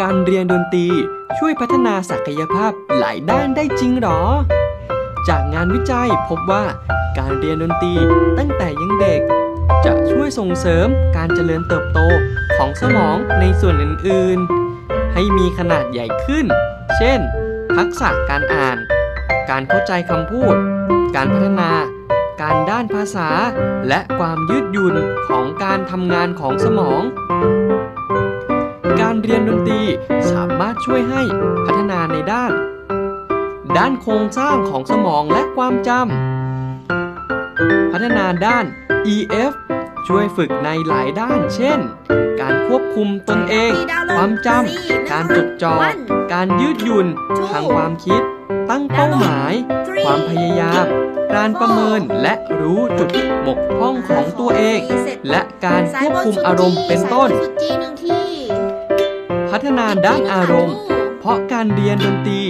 การเรียนดนตรีช่วยพัฒนาศักยภาพหลายด้านได้จริงหรอ จากงานวิจัยพบว่าการเรียนดนตรีตั้งแต่ยังเด็ก จะช่วยส่งเสริมการเจริญเติบโตของสมองในส่วนอื่น ๆ ให้มีขนาดใหญ่ขึ้น เช่น ทักษะการอ่าน การเข้าใจคำพูด การพัฒนา การด้านภาษา และความยืดหยุ่นของการทำงานของสมอง การเรียนดนตรีสามารถช่วยให้พัฒนาในด้าน ด้านโครงสร้างของสมองและความจำ พัฒนาด้าน EF ช่วยฝึกในหลายด้าน เช่น การควบคุมตนเอง ความจำ การจดจ่อ การยืดหยุ่น ทางความคิด ตั้งเป้าหมาย ความพยายาม การประเมินและรู้จุดบกพร่องของตัวเอง และการควบคุมอารมณ์เป็นต้น พัฒนาด้านอารมณ์ เพราะการเรียนดนตรี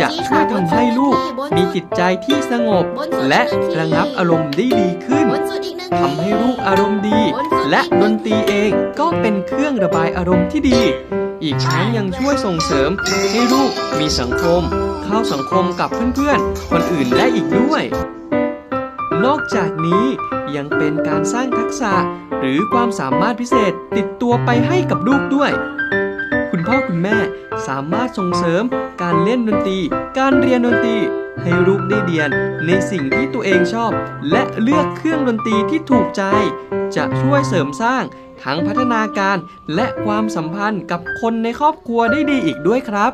จะช่วยทำให้ลูกมีจิตใจที่สงบ และระงับอารมณ์ได้ดีขึ้นทำให้ลูกอารมณ์ดี และดนตรีเองก็เป็นเครื่องระบายอารมณ์ที่ดี อีกทั้งยังช่วยส่งเสริมให้ลูกมีสังคม เข้าสังคมกับเพื่อนๆ คนอื่นได้อีกด้วย นอกจากนี้ยังเป็นการสร้างทักษะหรือความสามารถพิเศษติดตัวไปให้กับลูกด้วย พ่อคุณแม่สามารถส่งเสริมการเล่นดนตรี การเรียนดนตรี ให้ลูกได้เรียนในสิ่งที่ตัวเองชอบ และเลือกเครื่องดนตรีที่ถูกใจ จะช่วยเสริมสร้างทั้งพัฒนาการและความสัมพันธ์กับคนในครอบครัวได้ดีอีกด้วยครับ